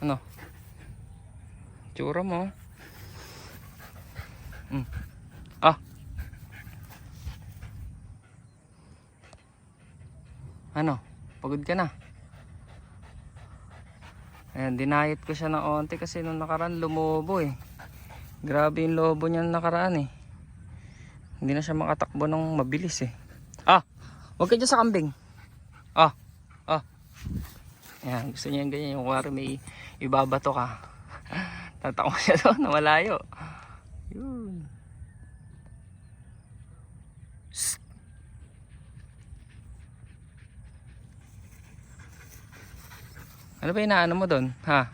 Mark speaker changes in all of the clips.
Speaker 1: Ano? Tsura mo. Hmm. Ah. Ano? Pagod ka na? Ayan, dinayet ko siya ng onti kasi nung nakaraan lumobo eh. Grabe yung lobo niya nakaraan eh. Hindi na siya makatakbo ng mabilis eh. Ah! Huwag ka sa kambing. Ah! Ah! Ayan, gusto niya yung ganyan. Yung kuwari may ibabato ka. Tatakbo siya doon na malayo. Yun. Ano ba inaano mo doon? Ha?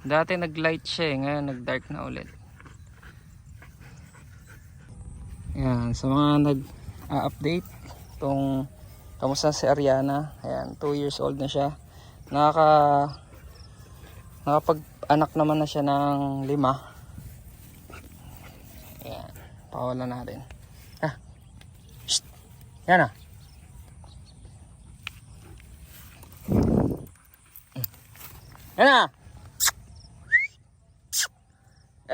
Speaker 1: Dati nag-light siya eh. Ngayon nag-dark na ulit. Yan. Sa mga nag-update itong kamusta si Ariana. Ayan. 2 years old na siya. Nakaka nakapag-anak naman na siya ng lima. Ayan. Pakawalan natin. Ah. Shh. Yan ah. Yan na.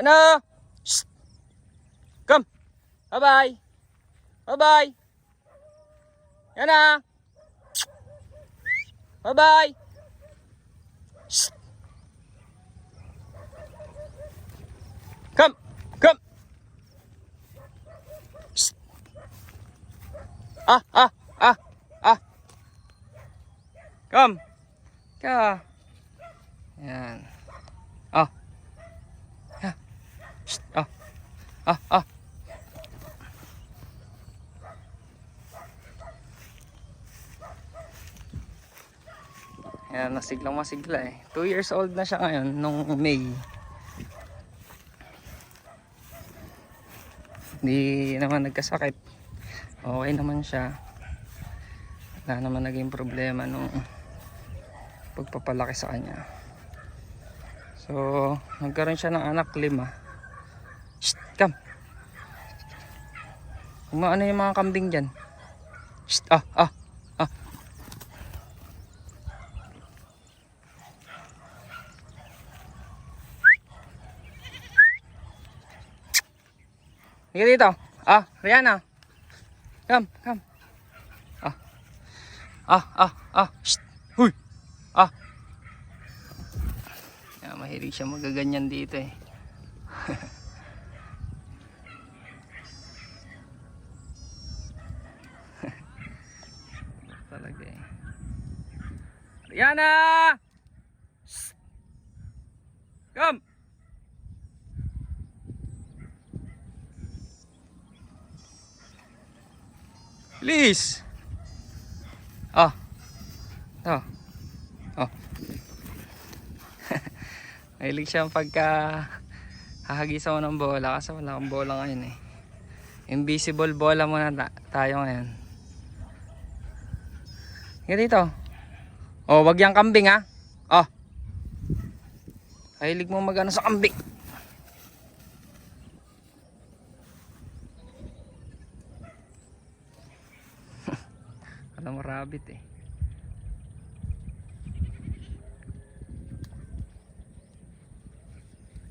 Speaker 1: Yan. Shh. Come. Bye-bye. Bye-bye. Yan na. Bye-bye. Shh. Come. Come. Shh. Ah, ah, ah, ah. Come. Ka. Yan. Ah. Ah. Shh. Ah. Ah, ah. Yan, nasiglang masigla eh. 2 years old na siya ngayon, nung May. Hindi naman nagkasakit. Okay naman siya. Wala naman naging problema nung pagpapalaki sa kanya. So, nagkaroon siya ng anak lima. Shh, come. Kumaano yung mga kambing dyan? Shh, ah, ah, Higa dito. Ah, Rihanna. Come, come. Ah. Ah, ah, ah. Huy. Ah. Yeah, mahilig siya magaganyan dito eh. Talaga eh. Rihanna! Shh. Come! Please! Ah. Oh. Oh. Mahilig siya pagka hahagisan mo ng bola kasi wala kang bola ngayon eh. Invisible bola muna ta- tayo ngayon. Nga dito. Oh, wag yang kambing ha. Oh. Mahilig mo magano sa kambing. Mo rabbit eh.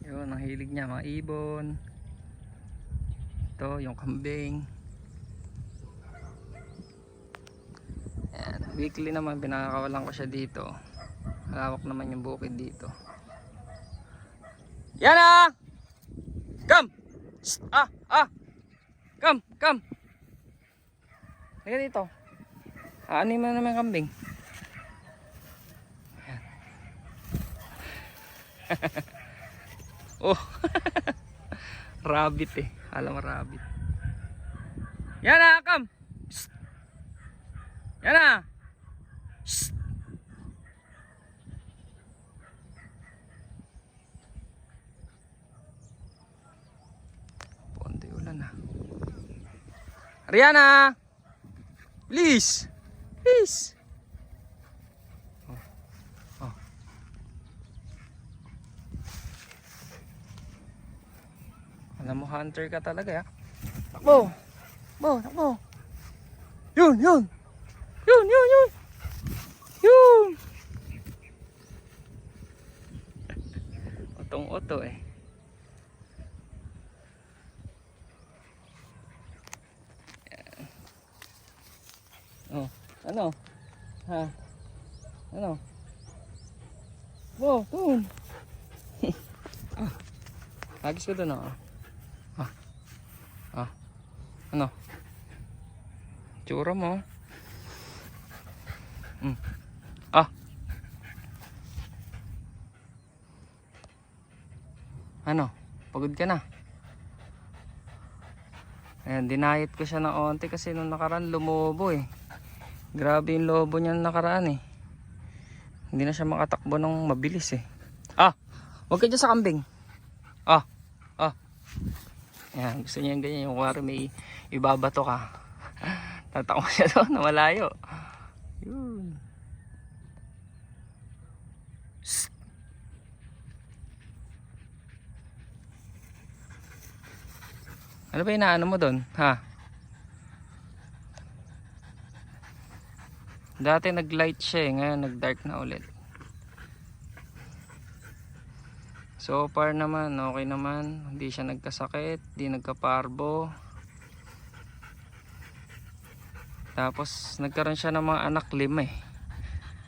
Speaker 1: Yun, ang hilig niya, mga ibon. Ito, yung kambing. Yan, weekly naman, pinakakawalan ko siya dito. Malawak naman yung bukid dito. Yan ah! Come! Shh! Ah! Ah! Come! Come! Halika dito. Aanin mo naman kambing. Oh. rabbit eh. Alam rabbit. Yan na, come. Shh. Yan na. Shh. Ponte ulan na. Ariana! Please! Peace. Oh. Oh. Alam mo, hunter ka talaga, ya? Takbo! Takbo! Takbo! Yun! Yun! Yun! Yun! Yun! Yun! Otong-oto eh. Ano? Ha? Ano? Wow, boom! ah, agis ko doon ah. Ah. Ah. Ano? Tsura mo. Mm. Ah. Ano? Pagod ka na? Ayan, dinayet ko siya ng onti kasi nung nakaraan lumobo eh. Grabe yung lobo niya nakaraan eh. Hindi na siya makatakbo ng mabilis eh. Ah! Huwag ka sa kambing. Ah! Ah! Yan, gusto niya yung ganyan. Yung kuwari may ibabato ka. Tatakbo siya doon na malayo. Yun. Ano ba inaano mo doon? Ha? Dati nag-light siya eh. Ngayon nag-dark na ulit. So far naman, okay naman. Hindi siya nagkasakit. Hindi nagkaparbo. Tapos nagkaroon siya ng mga anak lima eh.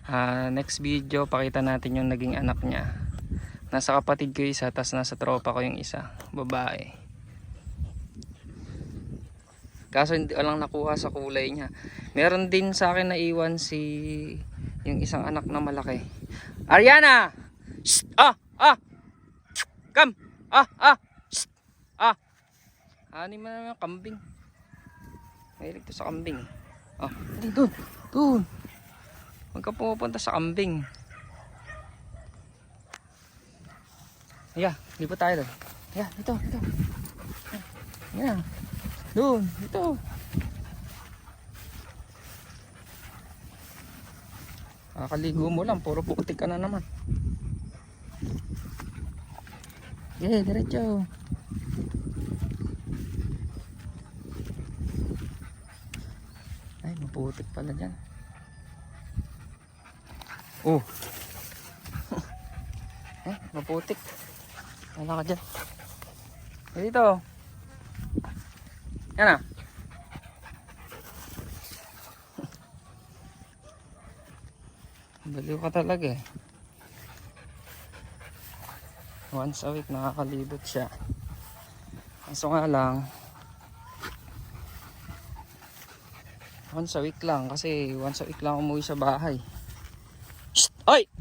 Speaker 1: Ah, next video, pakita natin yung naging anak niya. Nasa kapatid ko isa, tapos nasa tropa ko yung isa. Babae. Kaso hindi walang nakuha sa kulay niya. Meron din sa akin na iwan si yung isang anak na malaki. Ariana! Shh! Ah! Ah! Come! Ah! Ah! Shh! Ah! Ani mo naman kambing. Mahilig to sa kambing. Ah, hindi doon. Doon. Huwag ka pumupunta sa kambing. Yeah, lipat tayo doon. Yeah, dito, dito. Yeah. Doon, dito. Kakaligo mo lang, puro putik ka na naman. Yeah, diretso. Ay, maputik pala dyan. Oh. eh, maputik. Wala ka dyan. Dito. Yan ah. Baliw ka talaga eh. Once a week nakakalibot siya. Kaso nga lang, once a week lang kasi once a week lang umuwi sa bahay. Shh! Oy!